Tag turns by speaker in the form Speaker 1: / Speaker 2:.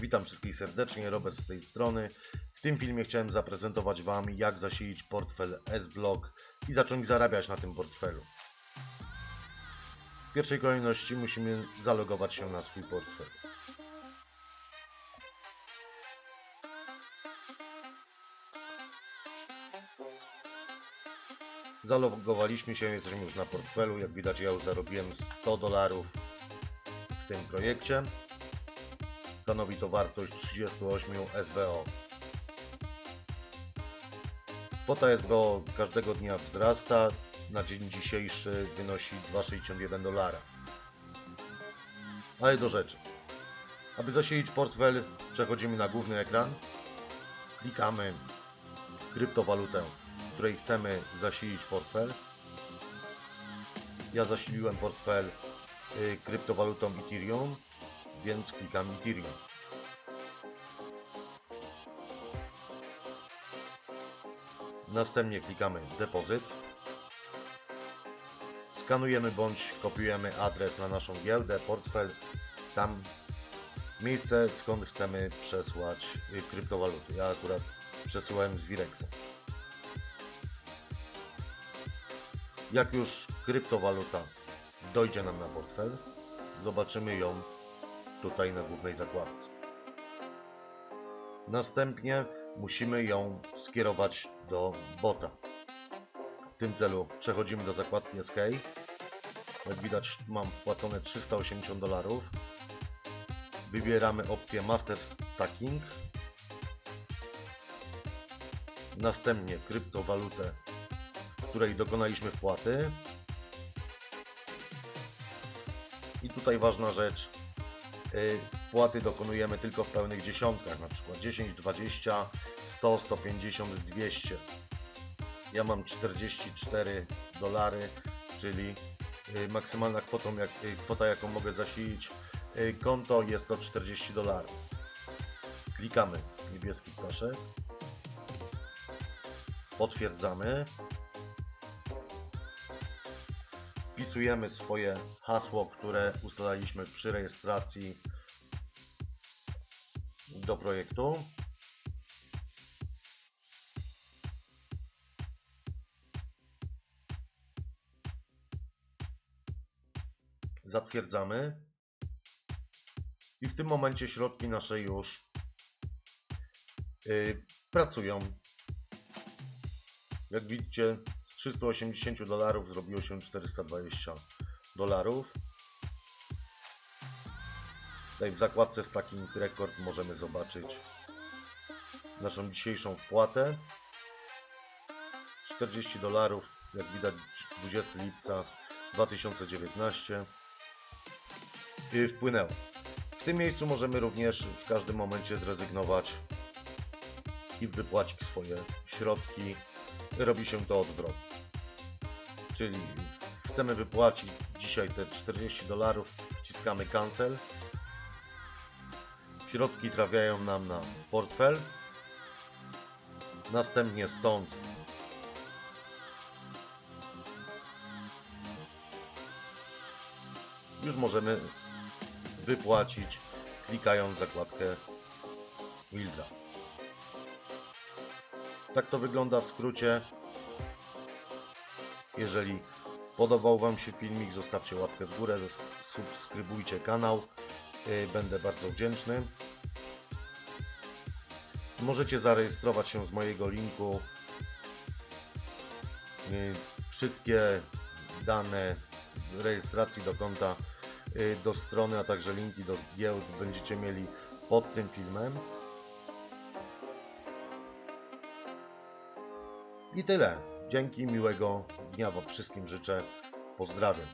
Speaker 1: Witam wszystkich serdecznie, Robert z tej strony. W tym filmie chciałem zaprezentować Wam, jak zasilić portfel S-Block i zacząć zarabiać na tym portfelu. W pierwszej kolejności musimy zalogować się na swój portfel. Zalogowaliśmy się, jesteśmy już na portfelu. Jak widać, ja już zarobiłem 100 dolarów w tym projekcie. Stanowi to wartość 38 SBO. Kwota SBO każdego dnia wzrasta. Na dzień dzisiejszy wynosi 2,61 dolara. Ale do rzeczy. Aby zasilić portfel, przechodzimy na główny ekran. Klikamy kryptowalutę, której chcemy zasilić portfel. Ja zasiliłem portfel y, kryptowalutą Ethereum, więc klikam Ethereum. Następnie klikamy depozyt. Skanujemy bądź kopiujemy adres na naszą giełdę, portfel, tam miejsce skąd chcemy przesłać y, kryptowaluty. Ja akurat przesyłałem z Virexa. Jak już kryptowaluta dojdzie nam na portfel, zobaczymy ją tutaj na głównej zakładce. Następnie musimy ją skierować do bota. W tym celu przechodzimy do zakładki SK. Jak widać mam wpłacone 380 dolarów. Wybieramy opcję Master Stacking. Następnie kryptowalutę, w której dokonaliśmy wpłaty. I tutaj ważna rzecz. Y, Wpłaty dokonujemy tylko w pełnych dziesiątkach, na przykład 10, 20, 100, 150, 200. Ja mam 44 dolary, czyli y, maksymalna kwotą, jak, y, kwota jaką mogę zasilić y, konto jest to 40 dolarów. Klikamy niebieski ptaszek. Potwierdzamy. Wpisujemy swoje hasło, które ustaliliśmy przy rejestracji do projektu. Zatwierdzamy. I w tym momencie środki nasze już yy, pracują. Jak widzicie, 380 dolarów zrobiło się 420 dolarów. Tutaj w zakładce Stacking Record możemy zobaczyć naszą dzisiejszą wpłatę. 40 dolarów, jak widać 20 lipca 2019 yy, wpłynęło. W tym miejscu możemy również w każdym momencie zrezygnować i wypłacić swoje środki. Robi się to odwrotnie. Czyli chcemy wypłacić dzisiaj te 40 dolarów, wciskamy cancel. Środki trafiają nam na portfel. Następnie stąd już możemy wypłacić klikając zakładkę Wildra. Tak to wygląda w skrócie. Jeżeli podobał Wam się filmik, zostawcie łapkę w górę, subskrybujcie kanał. Yy, Będę bardzo wdzięczny. Możecie zarejestrować się z mojego linku. Yy, Wszystkie dane rejestracji do konta yy, do strony, a także linki do giełd będziecie mieli pod tym filmem. I tyle. Dzięki, miłego dnia Wam wszystkim życzę. Pozdrawiam.